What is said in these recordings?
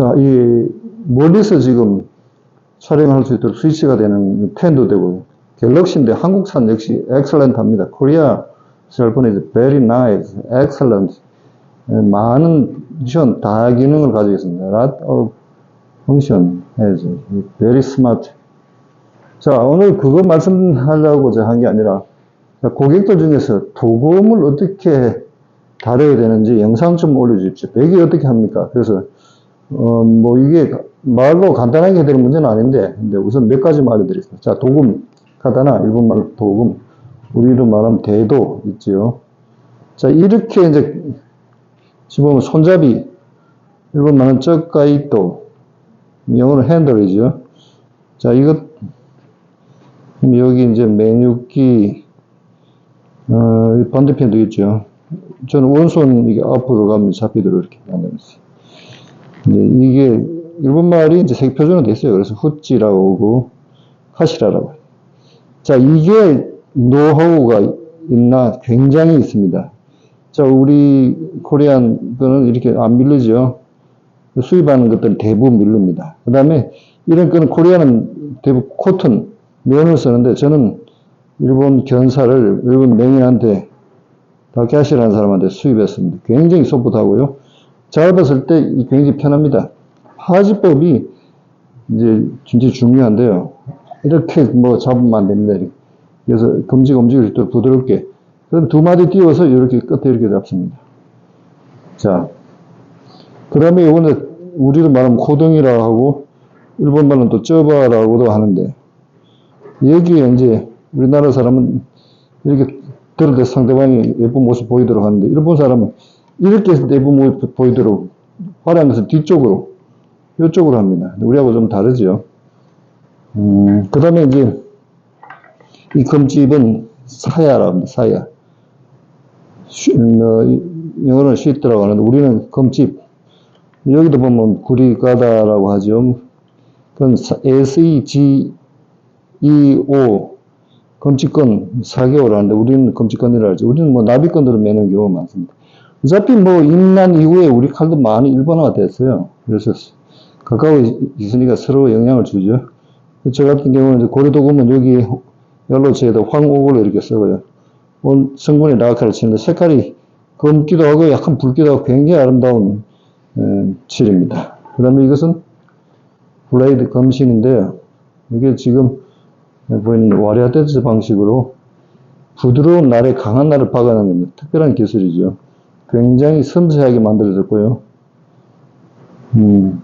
자, 이 멀리서 지금 촬영할 수 있도록 스위치가 되는 펜도 되고 갤럭시인데 한국산 역시 엑셀런트합니다. 코리아 셀폰 is very nice, excellent. 예, 많은 옵션 다 기능을 가지고 있습니다. lot of function has very smart. 자, 오늘 그거 말씀하려고 한게 아니라 자, 고객들 중에서 도금을 어떻게 다뤄야 되는지 영상 좀 올려주십시오. 배기 어떻게 합니까? 그래서 어, 뭐 이게 말로 간단하게 되는 문제는 아닌데 근데 우선 몇 가지만 알려드리겠습니다. 자, 도금 카다나 일본말로 도금 우리로 말하면 대도 있지요. 자, 이렇게 이제 지금 손잡이 일본말은 쩍가이또 영어로 핸들이죠. 자, 이것 여기 이제 메뉴키 어, 반대편도 있죠. 저는 원손 이게 앞으로 가면 잡히도록 이렇게 만들었어요. 이게 일본 말이 이제 색 표준화 됐어요. 그래서 후찌라고 하고 하시라라고. 자, 이게 노하우가 있나 굉장히 있습니다. 자, 우리 코리안 거는 이렇게 안 밀리죠. 수입하는 것들은 대부분 밀립니다. 그 다음에 이런 거는 코리아는 대부분 코튼, 면을 쓰는데 저는 일본 견사를 일본 맹인한테 다케하시라는 사람한테 수입했습니다. 굉장히 소프트하고요. 잡았을 때 굉장히 편합니다. 하지법이 이제 진짜 중요한데요. 이렇게 뭐 잡으면 안 됩니다. 그래서 검지 검지를 또 부드럽게 그럼 두 마디 띄워서 이렇게 끝에 이렇게 잡습니다. 자, 그 다음에 이거는 우리로 말하면 고등이라고 하고 일본 말은 또 쩌바라고도 하는데 여기에 이제 우리나라 사람은 이렇게 들을 때 상대방이 예쁜 모습 보이도록 하는데 일본 사람은 이렇게 해서 모습 보이도록 것을 뒤쪽으로 이쪽으로 합니다. 우리하고 좀 다르죠. 음, 그 다음에 이제 이 금집은 사야라고 합니다. 사야. 쉬, 어, 영어로는 쉬트라고 하는데 우리는 금집. 여기도 보면 구리가다라고 하죠. 그건 SEG EO 검지권 4개월 하는데 우리는 검지권이라 하죠. 우리는 뭐 나비권으로 매는 경우가 많습니다. 어차피 뭐 임난 이후에 우리 칼도 많이 일본화가 됐어요. 그래서 가까이 있으니까 서로 영향을 주죠. 저 같은 경우는 고려도금은 여기 연로체에다 황옥을 이렇게 써요. 온 성분이 라카를 치는데 색깔이 검기도 하고 약간 붉기도 하고 굉장히 아름다운 에, 칠입니다. 그 다음에 이것은 블레이드 검신인데요. 이게 지금 보이는 와리아테스 방식으로 부드러운 날에 강한 날을 박아내는. 특별한 기술이죠. 굉장히 섬세하게 만들어졌고요. 음,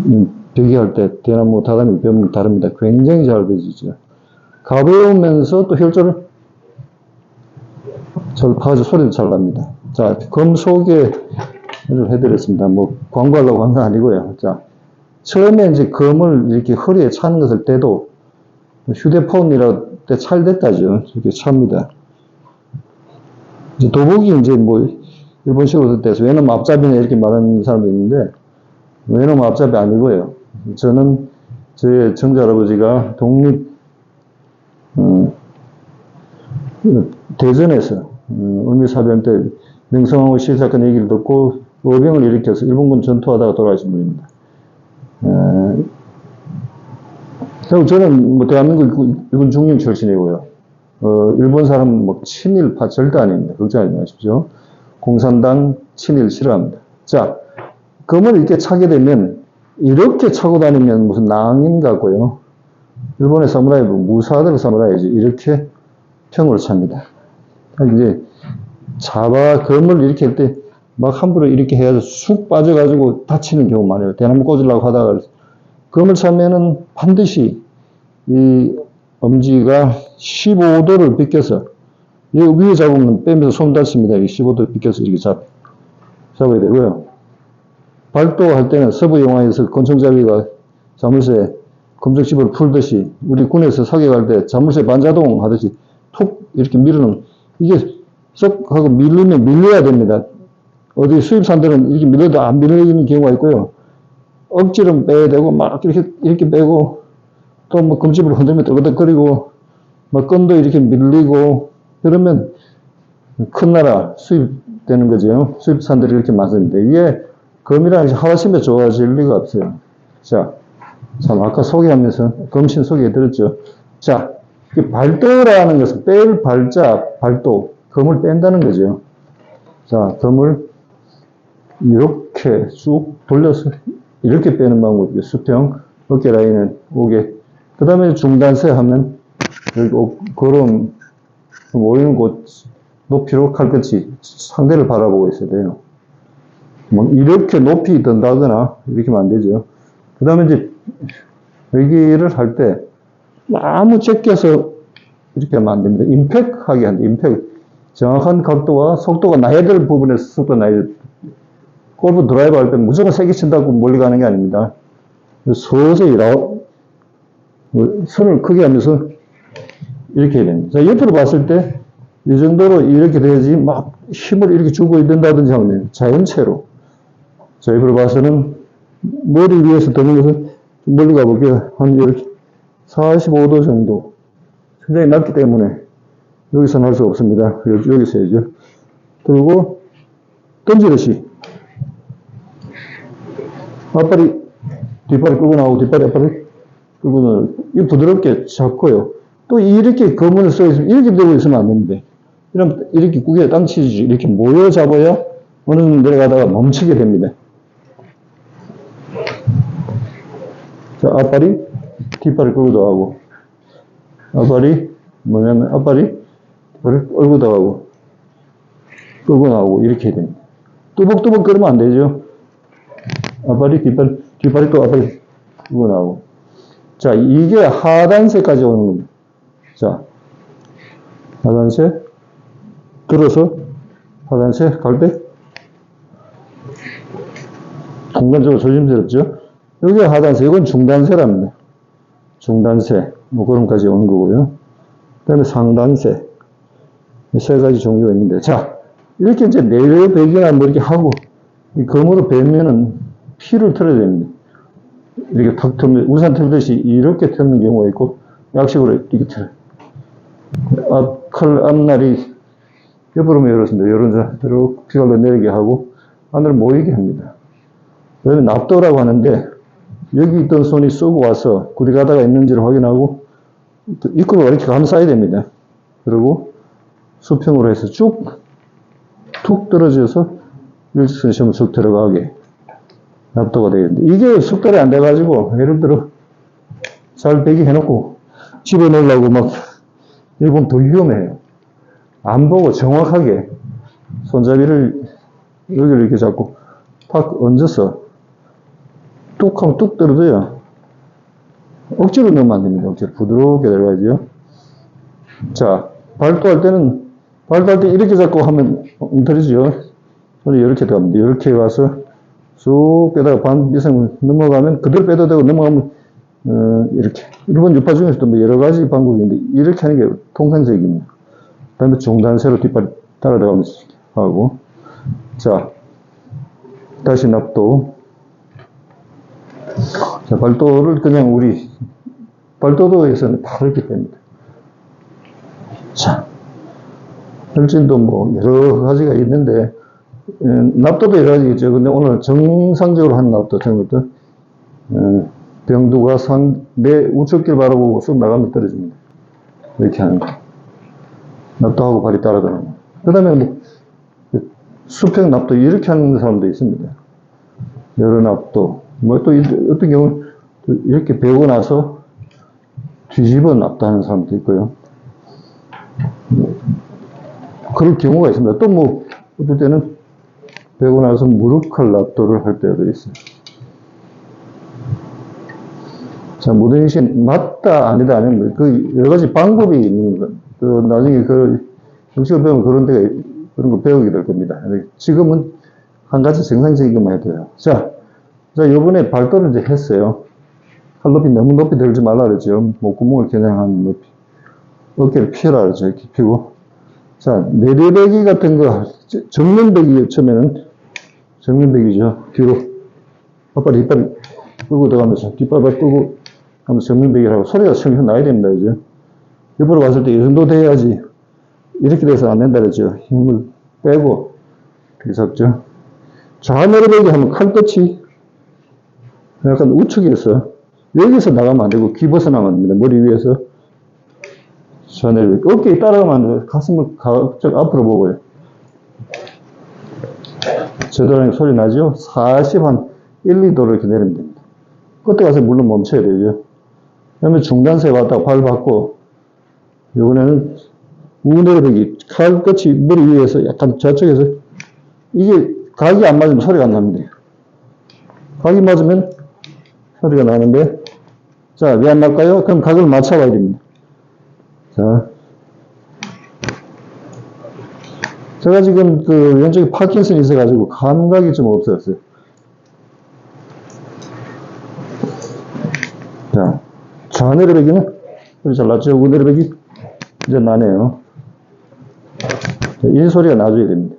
음, 배기할 때 대나무 다다미 뼈는 다릅니다. 굉장히 잘 배지죠. 가벼우면서 또 혈조를 잘 파서 소리도 잘 납니다. 자, 검 소개를 해드렸습니다. 뭐 광고하려고 한 건 아니고요. 자, 처음에 이제 검을 이렇게 허리에 차는 것을 떼도 휴대폰이라 때 찰됐다죠. 이렇게 찹니다. 이제 도복이 이제 뭐 일본식으로 돼서 외놈 앞잡이네 이렇게 말하는 사람도 있는데 외놈 앞잡이 아니고요. 저는 저의 정자 할아버지가 독립 어, 대전에서 어, 을미사변 때 명성황후 실사건 얘기를 듣고 의병을 일으켜서 일본군 전투하다가 돌아가신 분입니다. 에, 저는 뭐 대한민국 일본 중령 출신이고요. 어, 일본 사람 뭐 친일파 절대 아닙니다. 걱정하지 마십시오. 공산당 친일 싫어합니다. 자, 검을 이렇게 차게 되면 이렇게 차고 다니면 무슨 낭인 같고요. 일본의 사무라이, 무사들 사무라이지 이렇게 평으로 찹니다. 이제 잡아 검을 이렇게 할 때 막 함부로 이렇게 해서 쑥 빠져가지고 다치는 경우 많아요. 대나무 꽂으려고 하다가 검을 차면은 반드시 이 엄지가 15도를 비껴서 여기 위에 잡으면 빼면서 손 다칩니다. 15도 비껴서 이렇게 잡, 잡아야 되고요. 발도 할 때는 서부 영화에서 권총잡이가 자물쇠 검정집을 풀듯이 우리 군에서 사격할 때 자물쇠 반자동 하듯이 툭 이렇게 밀어놓은 이게 쏙 하고 밀리면 밀려야 됩니다. 어디 수입산들은 이렇게 밀려도 안 밀리는 경우가 있고요. 억지로 빼야 되고 막 이렇게 이렇게 빼고 또 뭐 금집으로 흔들면 떠그덕거리고 뭐 끈도 이렇게 밀리고 그러면 큰 나라 수입되는 거죠. 수입산들이 이렇게 많습니다. 이게 것이 하루아침에 좋아질 리가 없어요. 자, 참, 아까 소개하면서 검신 소개해드렸죠. 자, 이 발도라는 것은 뺄 발자, 발도, 검을 뺀다는 거죠. 자, 검을 이렇게 쭉 돌려서 이렇게 빼는 방법이죠. 수평, 어깨 라인은 오게. 그 다음에 중단세 하면 오- 그런 모이는 곳 높이로 칼끝이 상대를 바라보고 있어야 돼요. 뭐 이렇게 높이 든다거나 이렇게 하면 안 되죠. 그 다음에 이제 여기를 할 때 너무 제껴서 이렇게 하면 안 됩니다. 임팩하게 한다. 임팩. 정확한 각도와 속도가 나야 될 부분에서 속도가 나야 될 골프 드라이브 할 때 무조건 세게 친다고 멀리 가는 게 아닙니다. 서서히 라우, 뭐 손을 크게 하면서 이렇게 해야 됩니다. 자, 옆으로 봤을 때 이 정도로 이렇게 돼야지 막 힘을 이렇게 주고 있는다든지 하면. 자연체로. 자, 옆으로 봐서는 머리 위에서 드는 것은 좀 멀리 가볼게요. 한 이렇게 45도 정도. 굉장히 낮기 때문에 여기서는 할 수 없습니다. 여기- 여기서 해야죠. 그리고 던지듯이 앞발이 뒷발이 끌고 나오고 뒷발이 앞발이 끌고 나오고 이 부드럽게 잡고요. 또 이렇게 거문을 써 있으면 이렇게 들고 있으면 안 됩니다. 이러면 이렇게 구기에 땅 치지 이렇게 모여 잡아야 어느 정도 내려가다가 멈추게 됩니다. 자, 앞발이 뒷발을 끌고 나가고 앞발이 뭐냐면 앞발이 뒷발을 끌고 나가고 끌고 나오고 이렇게 해야 됩니다. 뚜벅뚜벅 끌으면 안 되죠. 앞발이 뒷발, 뒷발이 또 앞발이 끌고 나오고 자, 이게 하단세까지 오는 겁니다. 자, 하단세 들어서 하단세 갈때 공간적으로 조심스럽죠. 여기가 하단세, 이건 중단세랍니다. 중단세, 뭐 그런까지 오는 거고요. 그 다음에 상단세. 이세 가지 종류가 있는데, 자, 이렇게 이제 내려배기나 뭐 이렇게 하고, 이 검으로 베면은 피를 틀어야 됩니다. 이렇게 탁 틀면, 우산 틀듯이 이렇게 트는 경우가 있고, 약식으로 이렇게 틀어요. 앞, 칼, 앞날이 옆으로 열었습니다. 이렇게 피가 내리게 하고, 하늘 모이게 합니다. 여기는 납도라고 하는데, 여기 있던 손이 쏘고 와서 구리 가다가 있는지를 확인하고, 또 입구를 이렇게 감싸야 됩니다. 그리고 수평으로 해서 쭉, 툭 떨어져서 일직선 시험을 쑥 들어가게 납도가 되겠는데, 이게 숙달이 안 돼가지고, 예를 들어, 잘 배기 해놓고, 집어넣으려고 막, 이건 더 위험해요. 안 보고 정확하게 손잡이를 여기를 이렇게 잡고 탁 얹어서 뚝 하면 뚝 떨어져요. 억지로 넣으면 안 됩니다. 억지로 부드럽게 들어가야죠. 자, 발도할 때는 발도할 때 이렇게 잡고 하면 엉터리죠. 손이 이렇게 들어갑니다. 이렇게 와서 쑥 빼다가 반 이상 넘어가면 그대로 빼도 되고 넘어가면 어, 이렇게. 일본 유파 중에서도 뭐 여러 가지 방법이 있는데 이렇게 하는 게 통상적입니다. 그 다음에 중단세로 뒷발 따라 들어가면서 하고 자 다시 납도. 자 발도를 그냥 우리 발도도에서는 다 이렇게 뺍니다. 자 혈진도 뭐 여러 가지가 있는데 에, 납도도 여러 가지 있죠. 근데 오늘 정상적으로 하는 납도 에, 병두가 상, 내 우측길 바라보고 쑥 나가면 떨어집니다 이렇게 하는 거 납도하고 발이 따라 들어가는 거. 그 다음에 뭐, 그 수평 납도 이렇게 하는 사람도 있습니다. 여러 납도. 뭐 또 어떤 경우는 또 이렇게 배우고 나서 뒤집어 납도하는 사람도 있고요. 뭐, 그럴 경우가 있습니다. 또 뭐, 어떨 때는 배우고 나서 무릎칼 납도를 할 때도 있어요. 자, 무등신 맞다, 아니다, 아니면 그 여러 가지 방법이 있는 거. 그 나중에 그 정식을 배우면 그런 데가 그런 거 배우게 될 겁니다. 지금은 한 가지 정상적인 것만 해도 돼요. 자, 자, 요번에 발도를 이제 했어요. 팔 높이 너무 높이 들지 말라 그랬죠. 목구멍을 겨냥한 높이. 어깨를 피해라 그랬죠. 이렇게 피고. 자, 내리배기 같은 거, 정면배기 처음에는 정면배기죠. 뒤로. 앞발, 뒷발 끌고 들어가면서 뒷발발 끌고 하면서 정면배기를 하고 소리가 성형 나야 됩니다. 그죠? 옆으로 봤을 때 이 정도 돼야지 이렇게 돼서 안 된다 그랬죠. 힘을 빼고 이렇게 잡죠. 좌 내려배기 하면 칼끝이 약간 우측에서 여기서 나가면 안 되고 귀 벗어나면 안 됩니다. 머리 위에서 좌 내려배기 어깨에 따라가면 안 돼요. 가슴을 가급적 앞으로 보고요. 저도랑 소리 나죠? 40, 한 1, 2도로 이렇게 내리면 됩니다. 끝에 가서 물론 멈춰야 되죠. 그 다음에 중단세 왔다가 발 받고, 이번에는 우내려배기, 칼 끝이 머리 위에서 약간 저쪽에서, 이게 각이 안 맞으면 소리가 안 납니다. 각이 맞으면 소리가 나는데, 자, 왜 안 날까요? 그럼 각을 맞춰봐야 됩니다. 자. 제가 지금 그 왼쪽에 파킨슨이 있어가지고 감각이 좀 없었어요. 자, 좌내려배기는 소리 잘 났죠? 우내려배기 이제 나네요. 자, 이 소리가 나줘야 됩니다.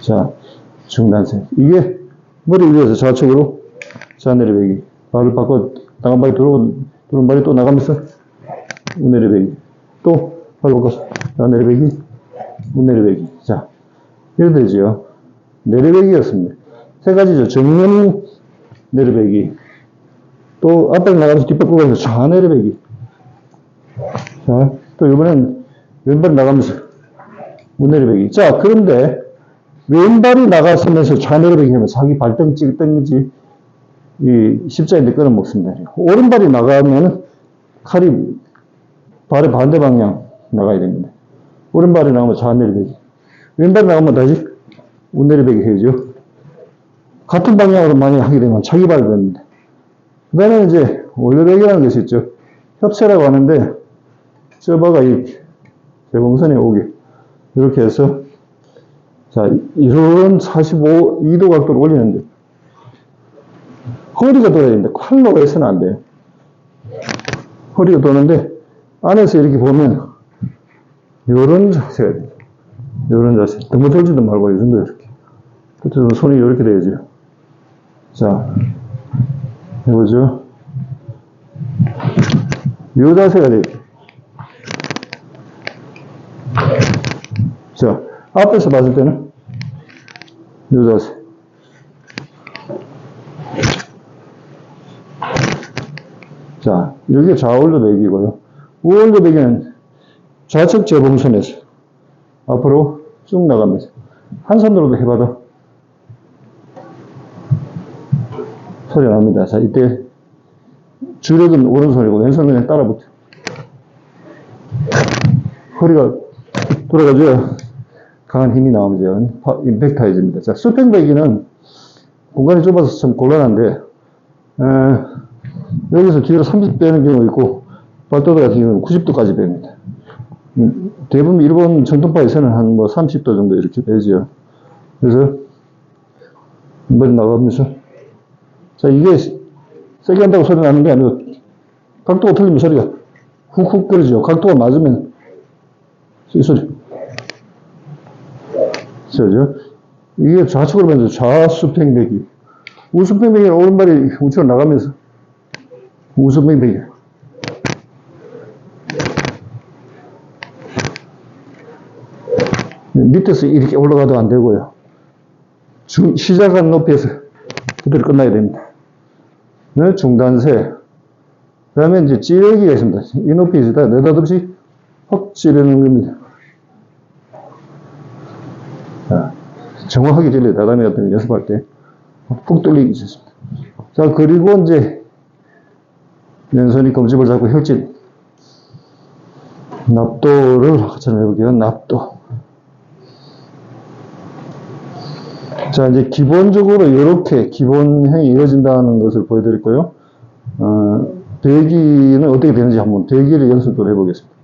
자, 중단세. 이게 머리 위에서 좌측으로 좌내려배기. 발을 바꿔 나간 발이 들어오고 들어온 발이 또 나가면서 우내려배기. 또 발 바꿔서 좌내려배기. 우내려배기. 자, 이렇게 되죠. 내려배기였습니다. 세 가지죠. 정면 내려배기. 또 앞발 나가면서 뒷발 꺾어서 좌 내려배기. 자, 또 이번엔 왼발 나가면서 우내려배기. 자, 그런데 왼발이 나갔으면서 좌 내려배기 하면 자기 발등 찍던지 이 십자인데 끊어 먹습니다. 오른발이 나가면 칼이 발의 반대 방향 나가야 됩니다. 오른발이 나가면 좌 내려배기. 왼발이 나가면 다시 우내려배기 해야죠. 같은 방향으로 많이 하게 되면 자기 발을 봅니다. 그 다음에 이제 올려배기라는 것이 있죠. 협체라고 하는데 저바가 이 대봉선에 오게 이렇게 해서 자 이런 45, 2도 각도를 올리는데 허리가 돌아야 됩니다. 칼로 해서는 안 돼요. 허리가 도는데 안에서 이렇게 보면 이런 자세가 돼요. 이런 자세. 너무 돌지도 말고 이 정도 이렇게. 끝으로 손이 이렇게 돼야죠. 자, 해보죠. 이 자세가 돼요. 자, 앞에서 봤을 때는 이 자세. 자, 이게 좌올로 배기고요. 우올로 배기는 좌측 재봉선에서 앞으로 쭉 나가면서 한 손으로도 해봐도 소리가 납니다. 자, 이때 주력은 오른손이고 왼손은 그냥 따라 붙여. 허리가 돌아가죠. 강한 힘이 나오죠. 파- 임팩타이즈입니다. 자, 수평배기는 공간이 좁아서 좀 곤란한데, 에, 여기서 뒤로 30 빼는 경우 있고, 발도도 같은 경우는 90도까지 뺍니다. 음, 대부분 일본 전통파에서는 한 뭐 30도 정도 이렇게 빼죠. 그래서, 머리 나가면서, 자, 이게 세게 한다고 소리 나는 게 아니고, 각도가 틀리면 소리가 훅훅 거리죠. 각도가 맞으면, 이 소리. 그죠? 이게 좌측으로 변해서 좌수평배기. 우수평배기는 오른발이 우측으로 나가면서 우수평배기. 밑에서 이렇게 올라가도 안 되고요. 중- 시작한 높이에서 그대로 끝나야 됩니다. 네, 중단세. 그 다음에 이제 찌르기가 있습니다. 이 높이에다 느닷없이 확 찌르는 겁니다. 자, 정확하게 찔러야 다다미 같은 거 연습할 때 푹 뚫리기 있습니다. 자, 그리고 이제 왼손이 검집을 잡고 혈진. 납도를 한번 해볼게요. 납도. 자, 이제 기본적으로 이렇게 기본형이 이루어진다는 것을 보여드릴 거요. 어, 배기는 어떻게 되는지 한번 배기를 연습을 해보겠습니다.